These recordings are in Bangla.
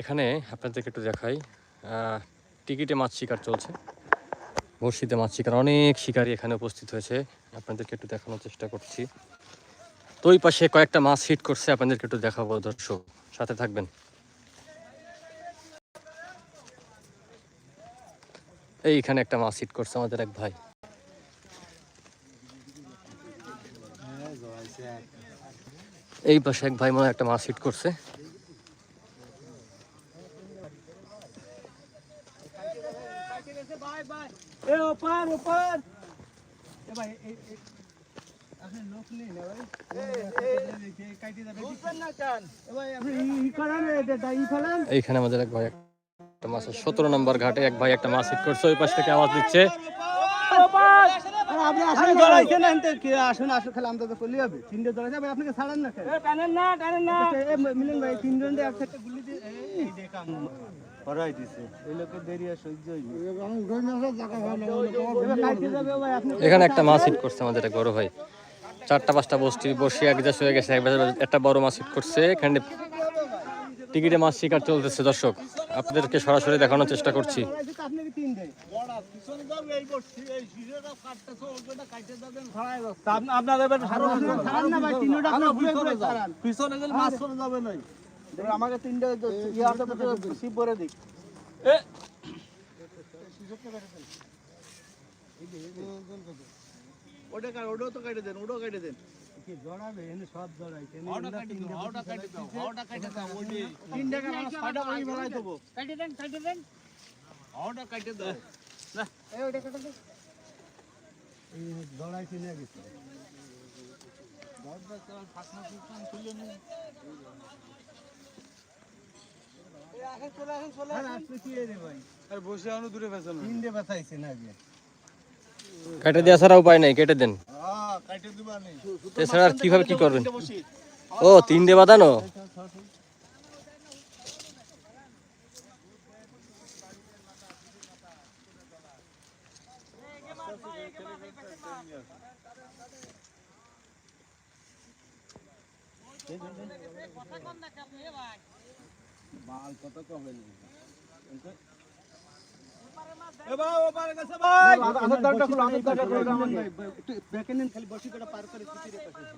এখানে আপনাদেরকে একটু দেখাই। টিকিটে মাছ শিকার চলছে। বড়শিতে মাছ শিকার, অনেক শিকারী এখানে উপস্থিত হয়েছে। আপনাদেরকে একটু দেখানোর চেষ্টা করছি। তো ওই পাশে কয়েকটা মাছ হিট করছে, আপনাদেরকে একটু দেখাবো দর্শক। সাথে থাকবেন। এইখানে একটা মাছ হিট করছে আমাদের এক ভাই। এই পাশে এক ভাই মনে একটা মাছ হিট করছে। এ ওপার ওপার এ ভাই এই এই আপনি লোক নেই না ভাই কাইতে যাবে বুঝবেন না কান এ ভাই আপনি ই করেন এটা ই ফেলেন এইখানে আমাদের এক ভাই একটা মাছ সতেরো নম্বর ঘাটে এক ভাই একটা মাছ হিট করছে ওই পাশ থেকে আওয়াজ দিচ্ছে আপনি আসুন জড়াইছেন না এনতে কি আসুন আসুন খালি আমরা তো করলে হবে তিনটে জড়াইছে ভাই আপনাকে ছাড়ান না এ টানেন না টানেন না এ মিলন ভাই তিনজন একসাথে গুলি দিয়ে দিছে। এই লোকের দেরি আর সহ্য এখানে একটা মাছ হিট করছে আমাদের এক বড় ভাই। চারটা পাঁচটা বস্তি বসে এক হয়ে গেছে। একবার একটা বড় মাছ হিট করছে। এখানে টিকিটে মাছ শিকার চলতেছে দর্শক। আপনাদেরকে সরাসরি দেখানোর চেষ্টা করছি। আপনাকে তিনটা আমাকে তিনটে ইয়াতে সিপ ভরে দিক। ওটা ওটাও তো কেটে দেন ওটাও কেটে দেন। জড়াইছে না। গেছে আর আপনি কি রে ভাই আর বসে আনো দূরে ফেসানো তিনটে বাঁচাইছে না আগে কেটে দেওয়া ছাড়া উপায় নাই, কেটে দেন। এছাড়া আর কীভাবে কি করবেন? ও তিনটে বাঁধানো? কত কম গেছে ভাই একটু ব্যাকে নেন খালি বসি করে পার করে কিছু পাশে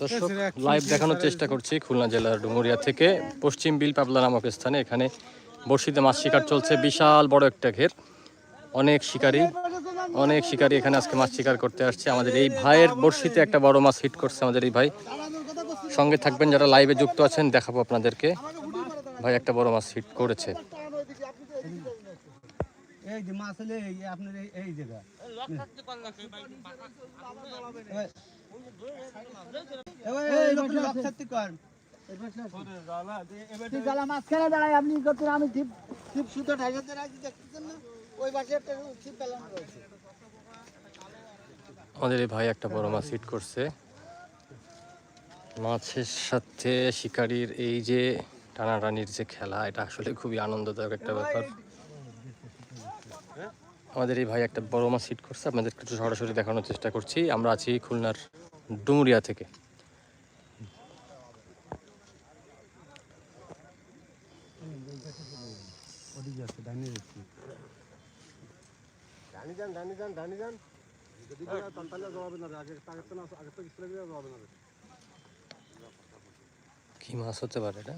দর্শক লাইভ দেখানোর চেষ্টা করছি খুলনা জেলার ডুমুরিয়া থেকে। পশ্চিম বিল পাবলা নামক স্থানে এখানে বড়শিতে মাছ শিকার চলছে। বিশাল বড় একটা ঘের। অনেক শিকারী অনেক শিকারী এখানে আজকে মাছ শিকার করতে আসছে। আমাদের এই ভাইয়ের বড়শিতে একটা বড় মাছ হিট করছে আমাদের এই ভাই। সঙ্গে থাকবেন যারা লাইভে যুক্ত আছেন দেখাবো আপনাদেরকে। ভাই একটা বড় মাছ হিট করেছে। আপনি করতেন আমি ঠিক ঠিক সুতো ঠাইসাতে রাখছি দেখতেছেন না? ওই পাশে একটা ছিপ পেলাম রয়েছে। আমাদের এই ভাই একটা বড় মাছ হিট করছে। মাছের সাথে শিকারির এই যে টানাটানির যে খেলা এটা আসলে খুবই আনন্দদায়ক একটা ব্যাপার। আমাদের এই ভাই একটা বড় মাছ হিট করছে আপনাদের একটু সরাসরি দেখানোর চেষ্টা করছি। আমরা আছি খুলনার ডুমুরিয়া থেকে। কি মাছ হতে পারে এটা?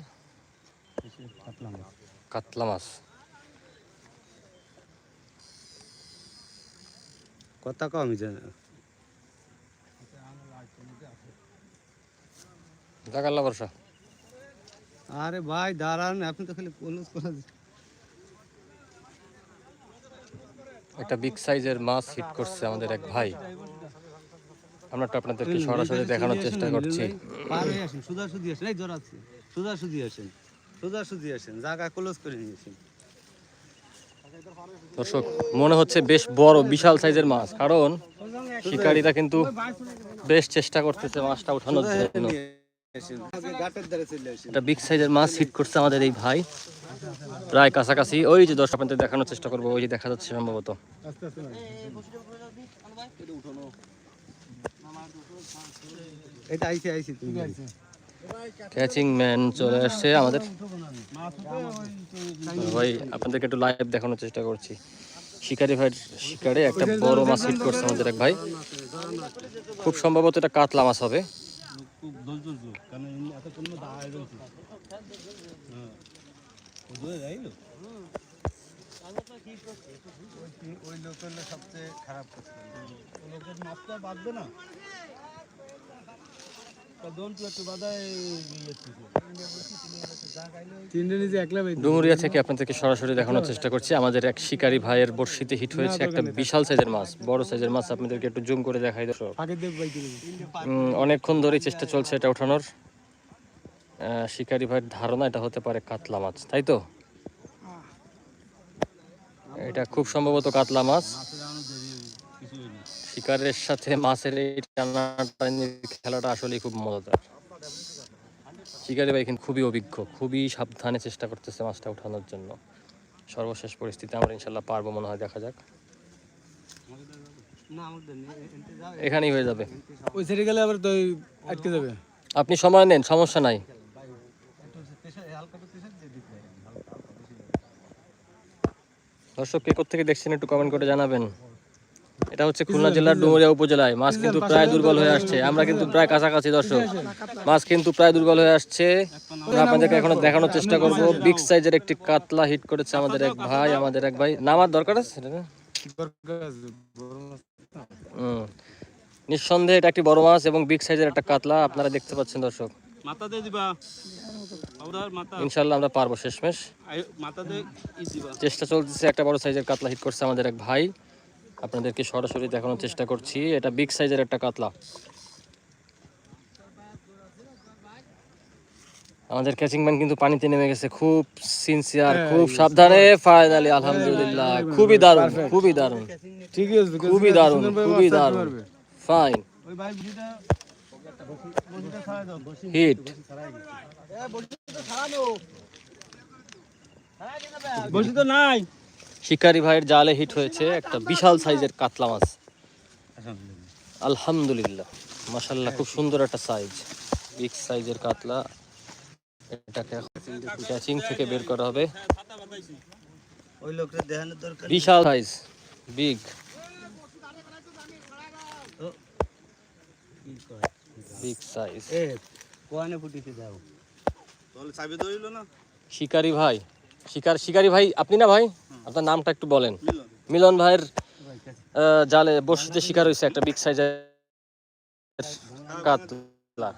কাতলা মাছ। কথা জানে। জাগাল্লা বর্ষা আরে ভাই দাঁড়ান আপনি তো খালি করে একটা বিগ সাইজের মাছ হিট করছে আমাদের এক ভাই। আমরা তো আপনাদেরকে সরাসরি দেখানোর চেষ্টা করছি। পার হয়ে আসেন সুদা আসেন এই জোরাচ্ছে সুদা আসেন সুদা আসেন জায়গা ক্লোজ করে নিয়েছেন দর্শক মনে হচ্ছে বেশ বড় বিশাল সাইজের মাছ কারণ শিকারীরা কিন্তু বেশ চেষ্টা করতেছে মাছটা উঠানোর জন্য। একটা বিগ সাইজের মাছ হিট করছে আমাদের এই ভাই। প্রায় কাছাকাছি ওই যে দর্শক আপনাদের দেখানোর চেষ্টা করব ওই যে দেখা যাচ্ছে সম্ভবত। এটা আইসি আইসি তুমি। ক্যাচিং ম্যান চলে আসছে আমাদের। ভাই আপনাদেরকে একটু লাইভ দেখানোর চেষ্টা করছি। শিকারি ভাই শিকারে একটা বড় মাছ হিট করছে আমাদের এক ভাই। খুব সম্ভবত এটা কাতলা মাছ হবে। খুব ওই লোক হলো সবচেয়ে খারাপ করছে লোকের মাছটা বাঁধবে না? দোন একটু বাধায় তিনটে নিজে একলা বেঁধে ডুমুরিয়া থেকে আপনাদেরকে সরাসরি দেখানোর চেষ্টা করছি। আমাদের এক শিকারী ভাইয়ের বড়শিতে হিট হয়েছে একটা বিশাল সাইজের মাছ বড় সাইজের মাছ আপনাদেরকে একটু জুম করে দেখাই দর্শক। অনেকক্ষণ ধরেই চেষ্টা চলছে এটা ওঠানোর। শিকারী ভাইয়ের ধারণা এটা হতে পারে কাতলা মাছ তাই তো? এটা খুব সম্ভবত কাতলা মাছ। শিকারের সাথে মাছের এই টানাটানির খেলাটা আসলে খুব মজাদার। শিকারি ভাই কিন্তু খুবই অভিজ্ঞ খুবই সাবধানে চেষ্টা করতেছে মাছটা ওঠানোর জন্য। সর্বশেষ পরিস্থিতি আমরা ইনশাল্লাহ পারব মনে হয় দেখা যাক। এখানেই হয়ে যাবে। ওই সাইডে গেলে আবার তো আটকে যাবে। আপনি সময় নেন সমস্যা নাই একটু প্রেশার হালকা একটু প্রেশার দিয়ে দিতে হবে। দর্শক কে থেকে দেখছেন একটু কমেন্ট করে জানাবেন। এটা হচ্ছে খুলনা জেলার ডুমুরিয়া উপজেলায়। মাছ কিন্তু প্রায় দুর্বল হয়ে আসছে। আমরা কিন্তু প্রায় কাছাকাছি দর্শক। মাছ কিন্তু প্রায় দুর্বল হয়ে আসছে। আমরা আপনাদেরকে এখনও দেখানোর চেষ্টা করব। বিগ সাইজের একটি কাতলা হিট করেছে আমাদের এক ভাই আমাদের এক ভাই। নামার দরকার আছে নিঃসন্দেহে এটা একটি বড় মাছ এবং বিগ সাইজের একটা কাতলা আপনারা দেখতে পাচ্ছেন দর্শক। মাথা দিয়ে দিবা। আবার মাথা ইনশাল্লাহ আমরা পারব শেষমেশ। চেষ্টা চলতেছে একটা বড় সাইজের কাতলা হিট করছে আমাদের এক ভাই। আপনাদেরকে সরাসরি দেখানোর চেষ্টা করছি। এটা বিগ সাইজের একটা কাতলা। আমাদের ক্যাচিং ম্যান কিন্তু পানিতে নেমে গেছে। খুব সিনসিয়ার খুব সাবধানে ফাইনালি আলহামদুলিল্লাহ। খুবই দারুণ খুবই দারুণ। আছে খুবই দারুণ খুবই দারুণ। Fine hit. বসি তো নাই। শিকারি ভাইয়ের জালে হিট হয়েছে একটা বিশাল সাইজের কাতলা মাছ। আলহামদুলিল্লাহ মাশাল্লাহ খুব সুন্দর একটা সাইজ। বিগ সাইজের কাতলা। এটাকে ক্যাচিং থেকে বের করা হবে। বিশাল সাইজ বিগ। বিগ সাইজ কোয়ানে ফুটিতে যাও। তাহলে চাবি ধরিল না? শিকারি ভাই শিকার শিকারি ভাই আপনি না ভাই? আপনার নামটা একটু বলেন। মিলন। মিলন ভাইয়ের জালে বসিতে শিকার হয়েছে একটা বিগ সাইজের কাতলা।